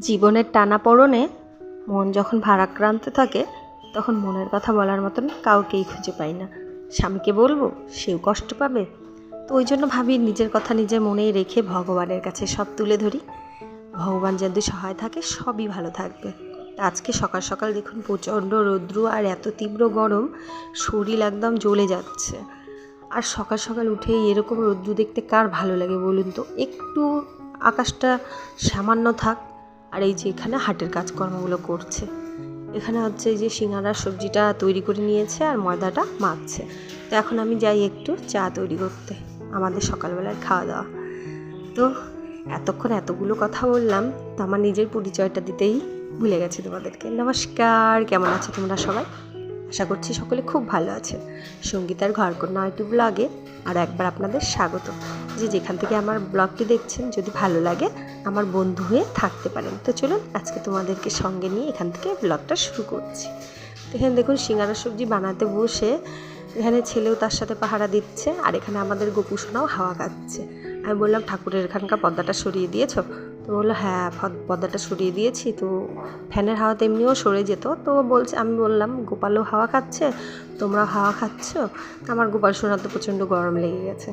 জীবনের টানাপোড়েনে মন যখন ভারাক্রান্ত থাকে, তখন মনের কথা বলার মতন কাউকেই খুঁজে পাই না। স্বামীকে বলব, সেও কষ্ট পাবে। তো ওই জন্য ভাবি, নিজের কথা নিজের মনেই রেখে ভগবানের কাছে সব তুলে ধরি। ভগবান যদি সহায় থাকে, সবই ভালো থাকবে। আজকে সকাল সকাল দেখুন, প্রচণ্ড রৌদ্র আর এত তীব্র গরম, শরীর একদম জ্বলে যাচ্ছে। আর সকাল সকাল উঠে এরকম রৌদ্র দেখতে কার ভালো লাগে বলুন তো? একটু আকাশটা সামান্য থাক আর এই যে এখানে হাটের কাজকর্মগুলো করছে। এখানে হচ্ছে এই যে সিঙ্গারার সবজিটা তৈরি করে নিয়েছে আর ময়দাটা মাখছে। তো এখন আমি যাই একটু চা তৈরি করতে, আমাদের সকালবেলার খাওয়া দাওয়া তো এতক্ষণ এতগুলো কথা বললাম, তো আমার নিজের পরিচয়টা দিতেই ভুলে গেছে তোমাদেরকে। নমস্কার, কেমন আছো তোমরা সবাই? আশা করছি সকলে খুব ভালো আছে। সঙ্গীতার ঘরকন্যা ইউটিউব ব্লগে আর একবার আপনাদের স্বাগত। যে যেখান থেকে আমার ব্লগটি দেখছেন, যদি ভালো লাগে, আমার বন্ধু হয়ে থাকতে পারেন। তো চলুন, আজকে তোমাদেরকে সঙ্গে নিয়ে এখান থেকে ব্লগটা শুরু করছি। তো এখানে দেখুন, সিঙ্গারা সবজি বানাতে বসে, এখানে ছেলেও তার সাথে পাহারা দিচ্ছে, আর এখানে আমাদের গোপুসোনাও হাওয়া খাচ্ছে। আমি বললাম, ঠাকুরের এখানকার পর্দাটা সরিয়ে দিয়েছ? তো বলল হ্যাঁ পর্দাটা সরিয়ে দিয়েছি। তো ফ্যানের হাওয়া তেমনিও সরে যেত। তো বলছে, আমি বললাম, গোপালও হাওয়া খাচ্ছে? তোমরাও হাওয়া খাচ্ছ? আমার গোপাল সোনার তো প্রচণ্ড গরম লেগে গেছে।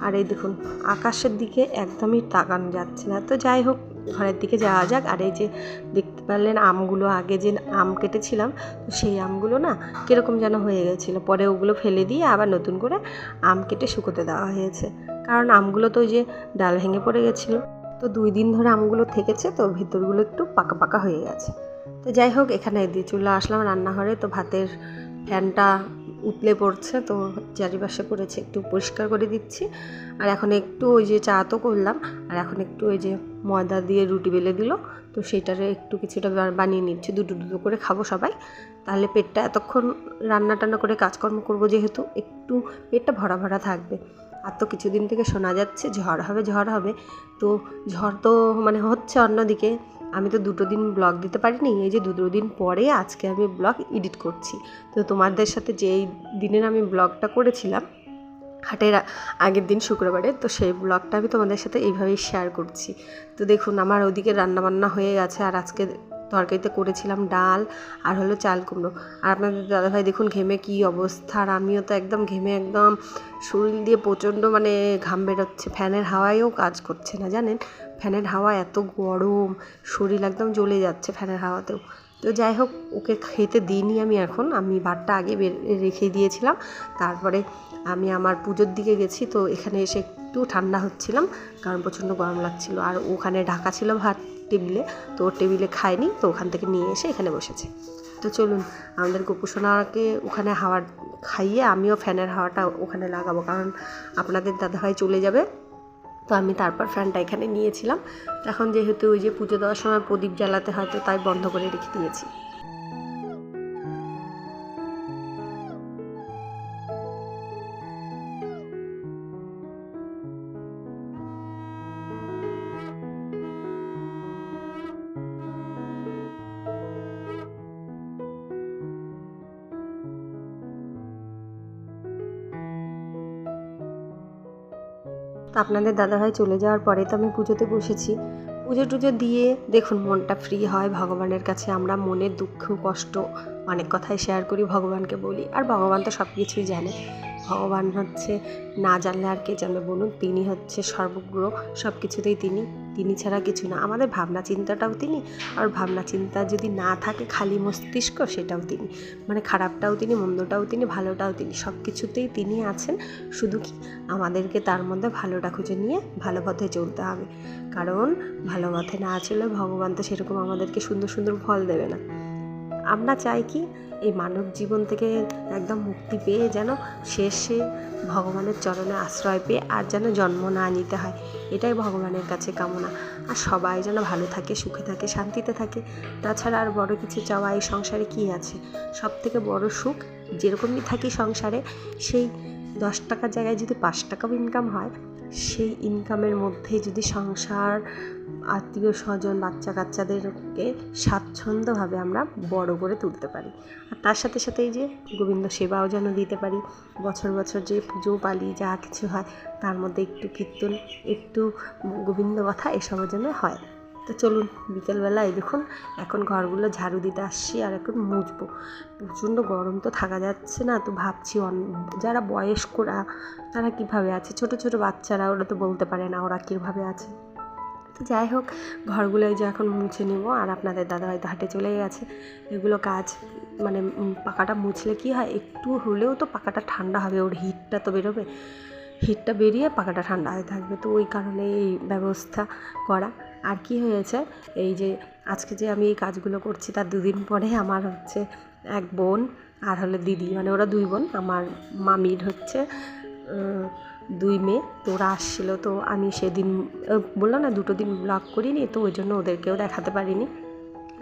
আর এই দেখুন, আকাশের দিকে একদমই তাকানো যাচ্ছে না। তো যাই হোক, ঘরের দিকে যাওয়া যাক। আর এই যে দেখতে পারলেন আমগুলো, আগে যে আম কেটেছিলাম, তো সেই আমগুলো না কীরকম যেন হয়ে গেছিল। পরে ওগুলো ফেলে দিয়ে আবার নতুন করে আম কেটে শুকোতে দেওয়া হয়েছে। কারণ আমগুলো তো ওই যে ডাল ভেঙে পড়ে গেছিল। তো দুই দিন ধরে আমগুলো থেকেছে, তো ভেতরগুলো একটু পাকা পাকা হয়ে গেছে। তো যাই হোক, এখানে দিয়ে চলে আসলাম রান্নাঘরে, তো ভাতের ফ্যানটা উতলে পড়ছে, তো চারিপাশে করেছে একটু পরিষ্কার করে দিচ্ছি। আর এখন একটু ওই যে চা তো করলাম, আর এখন একটু ওই যে ময়দা দিয়ে রুটি বেলে দিল, তো সেইটারে একটু কিছুটা বানিয়ে নিচ্ছি, দুটো দুটো করে খাব সবাই। তাহলে পেটটা এতক্ষণ রান্না টান্না করে কাজকর্ম করব যেহেতু, একটু পেটটা ভরা ভরা থাকবে। আর তো কিছুদিন থেকে শোনা যাচ্ছে, ঝড় হবে ঝড় হবে। তো ঝড় তো মানে হচ্ছে অন্যদিকে। আমি তো দুটো দিন ব্লগ দিতে পারিনি, এই যে দুটো দিন পরে আজকে আমি ব্লগ এডিট করছি। তো তোমাদের সাথে যেই দিনের আমি ব্লগটা করেছিলাম, হাটের আগের দিন শুক্রবারে, তো সেই ব্লগটা আমি তোমাদের সাথে এইভাবেই শেয়ার করছি। তো দেখুন, আমার ওদিকে রান্নাবান্না হয়ে গেছে আর আজকে তরকারিতে করেছিলাম ডাল আর হলো চাল কুমড়ো। আর আপনাদের দাদাভাই দেখুন ঘেমে কি অবস্থা আর আমিও তো একদম ঘেমে একদম শরীর দিয়ে প্রচণ্ড মানে ঘাম বেরোচ্ছে। ফ্যানের হাওয়ায়ও কাজ করছে না জানেন? ফ্যানের হাওয়া এত গরম, শরীর একদম জ্বলে যাচ্ছে ফ্যানের হাওয়াতেও। তো যাই হোক, ওকে খেতে দিইনি আমি এখন। আমি ভাতটা আগে রেখে দিয়েছিলাম। তারপরে আমি আমার পুজোর দিকে গেছি, তো এখানে এসে একটু ঠান্ডা হচ্ছিলাম, কারণ প্রচণ্ড গরম লাগছিল। আর ওখানে ঢাকা ছিল ভাত টেবিলে, তো ওর টেবিলে খায়নি, তো ওখান থেকে নিয়ে এসে এখানে বসেছে। তো চলুন, আমাদের গোপুসোনাকে ওখানে হাওয়া খাইয়ে আমিও ফ্যানের হাওয়াটা ওখানে লাগাবো, কারণ আপনাদের দাদাভাই চলে যাবে। তো আমি তারপর ফ্যানটা এখানে নিয়েছিলাম। এখন যেহেতু ওই যে পুজো দেওয়ার সময় প্রদীপ জ্বালাতে হয়, তো তাই বন্ধ করে রেখে দিয়েছি। তো আপনাদের দাদাভাই চলে যাওয়ার পরে তো আমি পুজোতে বসেছি। পুজো টুজো দিয়ে দেখুন, মনটা ফ্রি হয় ভগবানের কাছে। আমরা মনের দুঃখ, কষ্ট অনেক কথাই শেয়ার করি ভগবানকে বলি। আর ভগবান তো সব কিছুই জানে। ভগবান হচ্ছে, না জানলে আর কে জানবে বলুন? তিনি হচ্ছে সর্বগ্র সব কিছুতেই তিনি। তিনি ছাড়া কিছু না। আমাদের ভাবনা চিন্তাটাও তিনি। আর ভাবনা চিন্তা যদি না থাকে খালি মস্তিষ্ক, সেটাও তিনি। মানে খারাপটাও তিনি, মন্দটাও তিনি, ভালোটাও তিনি। সব কিছুতেই তিনি আছেন। শুধু কি আমাদেরকে তার মধ্যে ভালোটা খুঁজে নিয়ে ভালো পথে চলতে হবে। কারণ ভালো পথে না চলে ভগবান তো সেরকম আমাদেরকে সুন্দর সুন্দর ফল দেবে না। আমরা চাই কি এই মানব জীবন থেকে একদম মুক্তি পেয়ে যেন শেষে ভগবানের চরণে আশ্রয় পেয়ে আর যেন জন্ম না নিতে হয়। এটাই ভগবানের কাছে কামনা। আর সবাই যেন ভালো থাকে, সুখে থাকে, শান্তিতে থাকে। তাছাড়া আর বড় কিছু চাওয়া এই সংসারে কী আছে? সব থেকে বড় সুখ যেরকমই থাকি সংসারে, সেই দশ টাকার জায়গায় যদি পাঁচ টাকাও ইনকাম হয়, সেই ইনকামের মধ্যে যদি সংসার আত্মীয় স্বজন বাচ্চা কাচ্চাদেরকে স্বাচ্ছন্দ্যভাবে আমরা বড় করে তুলতে পারি। আর তার সাথে সাথে এই যে গোবিন্দ সেবাও যেন দিতে পারি। বছর বছর যে পুজো, পালি যা কিছু হয়, তার মধ্যে একটু কীর্তন, একটু গোবিন্দ কথা এসবও যেন হয়। তো চলুন, বিকেলবেলা এই দেখুন, এখন ঘরগুলো ঝাড়ু দিতে আসছি আর এখন মুছবো। প্রচণ্ড গরম তো থাকা যাচ্ছে না, তো ভাবছি যারা বয়স্করা, তারা কীভাবে আছে? ছোট ছোট বাচ্চারা, ওরা তো বলতে পারে না ওরা কীভাবে আছে। যাই হোক, ঘরগুলো এই যে এখন মুছে নিব, আর আপনাদের দাদা হয়তো হাটে চলে গেছে। এগুলো কাজ মানে পাকাটা মুছলে কি হয়, একটু হলেও তো পাকাটা ঠান্ডা হবে, ওর হিটটা তো বেরোবে। হিটটা বেরিয়ে পাকাটা ঠান্ডা হয়ে থাকবে, তো ওই কারণে এই ব্যবস্থা করা। আর কি হয়েছে, এই যে আজকে যে আমি এই কাজগুলো করছি, তার দুদিন পরে আমার হচ্ছে এক বোন, আর হলো দিদি। মানে ওরা দুই বোন, আমার মামির হচ্ছে দুই মেয়ে তো ওরা আসছিল তো আমি সেদিন বললাম না দুটো দিন ব্লগ করিনি তো ওই জন্য ওদেরকেও দেখাতে পারিনি।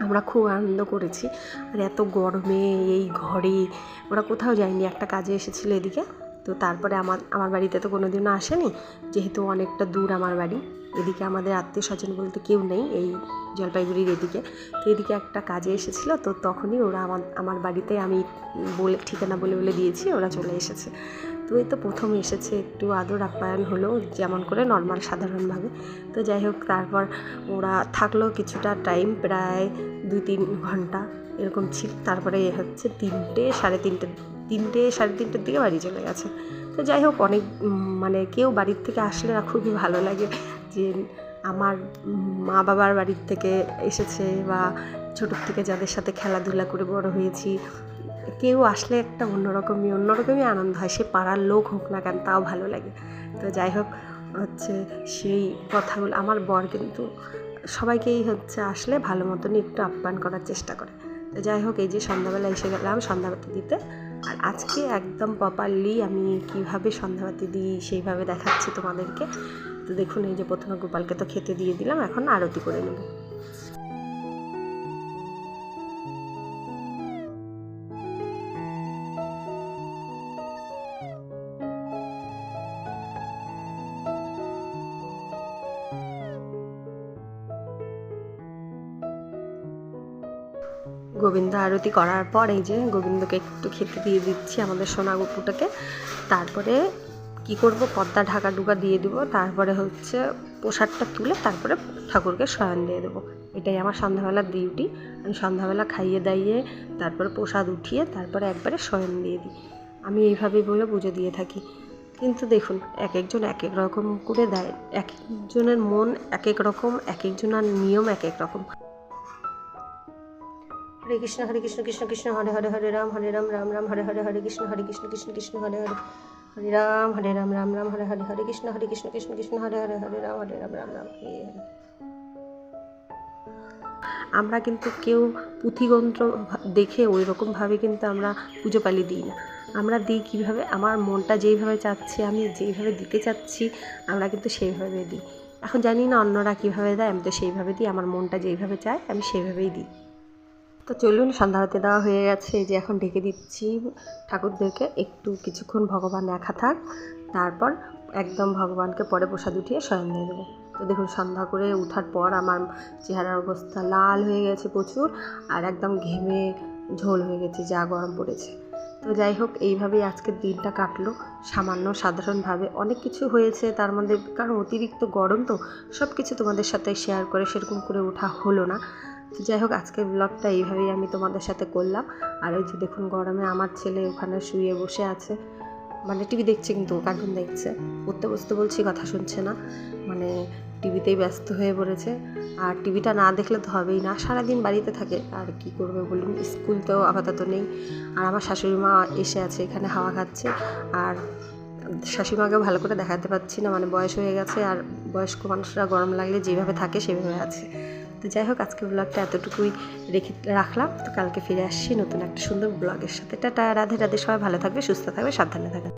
আমরা খুব আনন্দ করেছি। আর এত গরমে এই ঘরে, ওরা কোথাও যায়নি, একটা কাজে এসেছিল এদিকে। তো তারপরে আমার আমার বাড়িতে তো কোনো দিনও আসেনি, যেহেতু অনেকটা দূর আমার বাড়ি। এদিকে আমাদের আত্মীয় স্বজন বলতে কেউ নেই এই জলপাইগুড়ির এদিকে। তো এদিকে একটা কাজে এসেছিল, তো তখনই ওরা আমার আমার বাড়িতে আমি বলে, ঠিকানা বলে বলে দিয়েছি, ওরা চলে এসেছে। তো এই তো প্রথম এসেছে একটু আদর আপ্যায়ন হলো, যেমন করে নর্মাল সাধারণভাবে। তো যাই হোক, তারপর ওরা থাকল কিছুটা টাইম প্রায় দুই তিন ঘণ্টা, এরকম ছিল। তারপরে হচ্ছে তিনটে, সাড়ে তিনটে তিনটে, সাড়ে তিনটের দিকে বাড়ি চলে গেছে। তো যাই হোক, অনেক মানে কেউ বাড়ির থেকে আসলে না খুবই ভালো লাগে যে আমার মা বাবার বাড়ির থেকে এসেছে বা ছোটোর থেকে যাদের সাথে খেলাধুলা করে বড় হয়েছি কেউ আসলে একটা অন্যরকমই অন্যরকমই আনন্দ হয়। সে পাড়ার লোক হোক না কেন, তাও ভালো লাগে। তো যাই হোক, হচ্ছে সেই কথাগুলো, আমার বর কিন্তু সবাইকেই হচ্ছে আসলে ভালো মতনই একটু আপ্যায়ন করার চেষ্টা করে। তো যাই হোক, এই যে সন্ধ্যাবেলা এসে গেলাম সন্ধ্যাবাতি দিতে। আর আজকে একদম প্রপারলি আমি কীভাবে সন্ধ্যাবাতি দিই সেইভাবে দেখাচ্ছি তোমাদেরকে। তো দেখুন, এই যে প্রথমে গোপালকে তো খেতে দিয়ে দিলাম, এখন আরতি করে নেব। গোবিন্দ আরতি করার পর এই যে গোবিন্দকে একটু খেতে দিয়ে দিচ্ছি আমাদের সোনা গপুটাকে তারপরে কি করব? পর্দা ঢাকা ডুকা দিয়ে দিব। তারপরে হচ্ছে প্রসাদটা তুলে তারপরে ঠাকুরকে শয়ন দিয়ে দেবো। এটাই আমার সন্ধ্যাবেলার ডিউটি আমি সন্ধ্যাবেলা খাইয়ে দাইয়ে তারপরে প্রসাদ উঠিয়ে তারপরে একবারে শয়ন দিয়ে দিই। আমি এইভাবেই বলে পুজো দিয়ে থাকি। কিন্তু দেখুন এক একজন এক এক রকম করে দেয়। এক একজনের মন এক এক রকম এক একজনের নিয়ম এক এক রকম। হরে কৃষ্ণ হরে কৃষ্ণ কৃষ্ণ কৃষ্ণ, হরে হরে হরে রাম হরে রাম রাম রাম, হরে হরে হরে কৃষ্ণ হরে কৃষ্ণ কৃষ্ণ কৃষ্ণ, হরে হরে হরে রাম হরে রাম রাম রাম, হরে হরে হরে কৃষ্ণ হরে কৃষ্ণ কৃষ্ণ কৃষ্ণ, হরে হরে হরে রাম হরে রাম রাম রাম, হরে আমরা কিন্তু কেউ পুঁথিগ্রন্থ দেখে ওই রকমভাবে কিন্তু আমরা পুজো পালি দিই না। আমরা দিই কীভাবে? আমার মনটা যেইভাবে চাচ্ছে, আমি যেইভাবে দিতে চাচ্ছি, আমরা কিন্তু সেইভাবে দিই। এখন জানি না অন্যরা কীভাবে দেয়, আমি তো সেইভাবে দিই, আমার মনটা যেইভাবে চায়, আমি সেইভাবেই দিই। তো চলুন সন্ধ্যারতি দেওয়া হয়ে গেছে। যে এখন ঢেকে দিচ্ছি ঠাকুরদেরকে। একটু কিছুক্ষণ ভগবান একা থাক, তারপর একদম ভগবানকে পরে প্রসাদ উঠিয়ে স্বয়ং দিয়ে দেবো তো দেখুন, সন্ধ্যা করে উঠার পর আমার চেহারার অবস্থা লাল হয়ে গেছে প্রচুর, আর একদম ঘেমে ঝোল হয়ে গেছে, যা গরম পড়েছে। তো যাই হোক, এইভাবেই আজকের দিনটা কাটলো। সামান্য সাধারণভাবে অনেক কিছু হয়েছে তার মধ্যে, কারণ অতিরিক্ত গরম তো সব কিছু তোমাদের সাথে শেয়ার করে সেরকম করে ওঠা হলো না। যাই হোক, আজকের ব্লগটা এইভাবেই আমি তোমাদের সাথে করলাম। আর ওই যে দেখুন, গরমে আমার ছেলে ওখানে শুয়ে বসে আছে। মানে টিভি দেখছে কিন্তু কার্টুন দেখছে। পড়তে বসতে বলছি, কথা শুনছে না। মানে টিভিতেই ব্যস্ত হয়ে পড়েছে। আর টিভিটা না দেখলে তো হবেই না। সারাদিন বাড়িতে থাকে, আর কি করবে বলুন? স্কুল তো আপাতত নেই। আর আমার শাশুড়ি মা এসে আছে, এখানে হাওয়া খাচ্ছে। আর শাশুড়িমাকেও ভালো করে দেখাতে পাচ্ছি না। মানে বয়স হয়ে গেছে, আর বয়স্ক মানুষরা গরম লাগলে যেভাবে থাকে, সেভাবে আছে। তো যাই হোক আজকে ব্লগটা এতটুকুই রেখে রাখলাম। তো কালকে ফিরে আসছি নতুন একটা সুন্দর ব্লগের সাথে। টাটা, রাধে রাধে। সবাই ভালো থাকবে, সুস্থ থাকবে, সাবধানে থাকবে।